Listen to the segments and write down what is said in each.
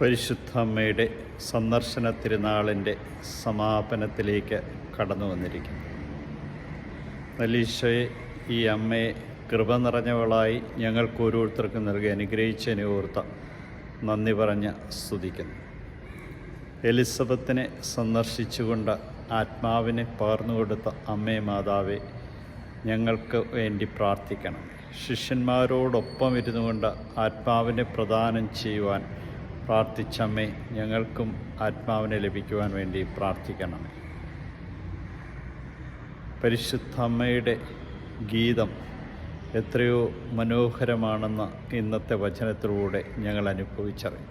പരിശുദ്ധ അമ്മയുടെ സന്ദർശന തിരുനാളിന്റെ സമാപനത്തിലേക്ക് കടന്നു വന്നിരിക്കുന്നു. നല്ലീശോയെ ഈ അമ്മയെ കൃപ നിറഞ്ഞവളായി ഞങ്ങൾക്ക് ഓരോരുത്തർക്കും നൽകി അനുഗ്രഹിച്ചതിനെ ഓർത്ത നന്ദി പറഞ്ഞ് സ്തുതിക്കുന്നു. എലിസബത്തിനെ സന്ദർശിച്ചുകൊണ്ട് ആത്മാവിനെ പകർന്നുകൊടുത്ത അമ്മേ മാതാവേ ഞങ്ങൾക്ക് വേണ്ടി പ്രാർത്ഥിക്കണം. ശിഷ്യന്മാരോടൊപ്പം ഇരുന്നുകൊണ്ട് ആത്മാവിനെ പ്രദാനം ചെയ്യുവാൻ പ്രാർത്ഥിച്ചമ്മേ ഞങ്ങൾക്കും ആത്മാവിനെ ലഭിക്കുവാൻ വേണ്ടി പ്രാർത്ഥിക്കണമേ പരിശുദ്ധ അമ്മയുടെ ഗീതം എത്രയോ മനോഹരമാണെന്ന് ഇന്നത്തെ വചനത്തിലൂടെ ഞങ്ങൾ അനുഭവിച്ചറിയും.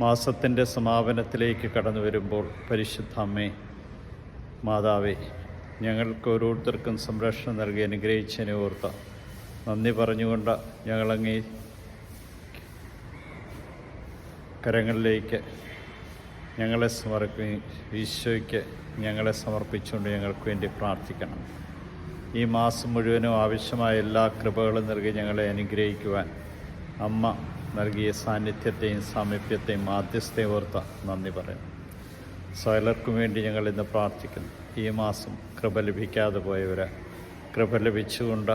മാസത്തിന്റെ സമാപനത്തിലേക്ക് കടന്നു വരുമ്പോൾ പരിശുദ്ധ അമ്മേ മാതാവേ ഞങ്ങൾക്ക് ഓരോരുത്തർക്കും സംരക്ഷണം നൽകി അനുഗ്രഹിച്ചതിനെ ഓർത്ത നന്ദി പറഞ്ഞുകൊണ്ട് ഞങ്ങളങ്ങേ കരങ്ങളിലേക്ക് ഞങ്ങളെ സമർപ്പി ഈശോയ്ക്ക് ഞങ്ങളെ സമർപ്പിച്ചുകൊണ്ട് ഞങ്ങൾക്ക് വേണ്ടി പ്രാർത്ഥിക്കണം. ഈ മാസം മുഴുവനും ആവശ്യമായ എല്ലാ കൃപകളും നൽകി ഞങ്ങളെ അനുഗ്രഹിക്കുവാൻ അമ്മ നൽകിയ സാന്നിധ്യത്തെയും സാമീപ്യത്തെയും മാധ്യസ്ഥയും ഓർത്ത നന്ദി പറയുന്നു. സകലർക്കും വേണ്ടി ഞങ്ങൾ ഇന്ന് പ്രാർത്ഥിക്കുന്നു. ഈ മാസം കൃപ ലഭിക്കാതെ പോയവർ കൃപ ലഭിച്ചുകൊണ്ട്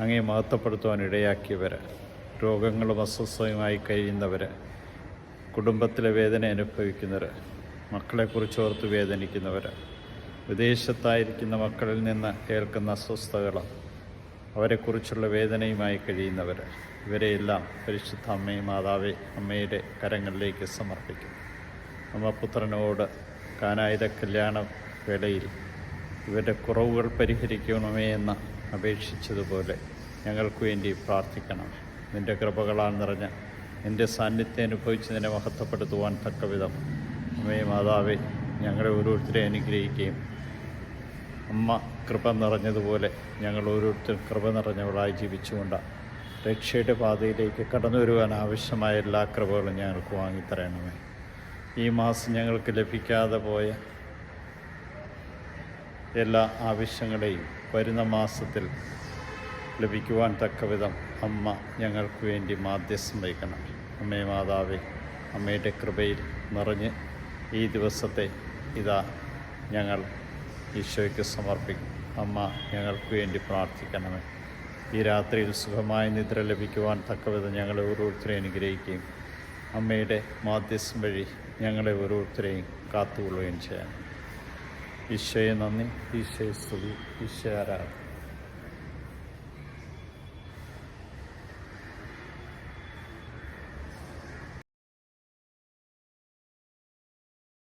അങ്ങേ മഹത്വപ്പെടുത്തുവാൻ ഇടയാക്കിയവർ രോഗങ്ങളും അസ്വസ്ഥയുമായി കഴിയുന്നവർ കുടുംബത്തിലെ വേദന അനുഭവിക്കുന്നവർ മക്കളെക്കുറിച്ച് ഓർത്ത് വേദനിക്കുന്നവർ വിദേശത്തായിരിക്കുന്ന മക്കളിൽ നിന്ന് കേൾക്കുന്ന അസ്വസ്ഥതകൾ അവരെക്കുറിച്ചുള്ള വേദനയുമായി കഴിയുന്നവർ ഇവരെയെല്ലാം പരിശുദ്ധ അമ്മയും മാതാവേ അമ്മയുടെ കരങ്ങളിലേക്ക് സമർപ്പിക്കുന്നു. അമ്മ പുത്രനോട് കാനായുധ കല്യാണ വേളയിൽ ഇവരുടെ കുറവുകൾ പരിഹരിക്കണമേ എന്ന് അപേക്ഷിച്ചതുപോലെ ഞങ്ങൾക്ക് വേണ്ടി പ്രാർത്ഥിക്കണം. നിന്റെ കൃപകളാൽ നിറഞ്ഞ നിന്റെ സാന്നിധ്യം അനുഭവിച്ച് നിന്നെ മഹത്വപ്പെടുത്തുവാൻ തക്കവിധം അമ്മയും മാതാവേ ഞങ്ങളെ ഓരോരുത്തരെ അനുഗ്രഹിക്കുകയും അമ്മ കൃപ നിറഞ്ഞതുപോലെ ഞങ്ങൾ ഓരോരുത്തരും കൃപ നിറഞ്ഞവളായി ജീവിച്ചുകൊണ്ട് രക്ഷയുടെ പാതയിലേക്ക് കടന്നു വരുവാൻ ആവശ്യമായ എല്ലാ കൃപകളും ഞങ്ങൾക്ക് വാങ്ങിത്തരണമേ. ഈ മാസം ഞങ്ങൾക്ക് ലഭിക്കാതെ പോയ എല്ലാ ആവശ്യങ്ങളെയും വരുന്ന മാസത്തിൽ ലഭിക്കുവാൻ തക്കവിധം അമ്മ ഞങ്ങൾക്ക് വേണ്ടി മാധ്യസ്ഥം വഹിക്കണം. അമ്മേ മാതാവേ അമ്മയുടെ കൃപയിൽ നിറഞ്ഞ് ഈ ദിവസത്തെ ഇതാ ഞങ്ങൾ ഈശോയ്ക്ക് സമർപ്പിക്കും. അമ്മ ഞങ്ങൾക്ക് വേണ്ടി പ്രാർത്ഥിക്കണമേ. ഈ രാത്രിയിൽ സുഖമായ നിദ്ര ലഭിക്കുവാൻ തക്കവിധം ഞങ്ങളെ ഓരോരുത്തരെയും അനുഗ്രഹിക്കുകയും അമ്മയുടെ മാധ്യസ്ഥം വഴി ഞങ്ങളെ ഓരോരുത്തരെയും കാത്തുകൊള്ളുകയും ചെയ്യാം. ഈശോയെ നന്ദി ഈശോയെ സ്തുതി ഈശോ ആരാധന.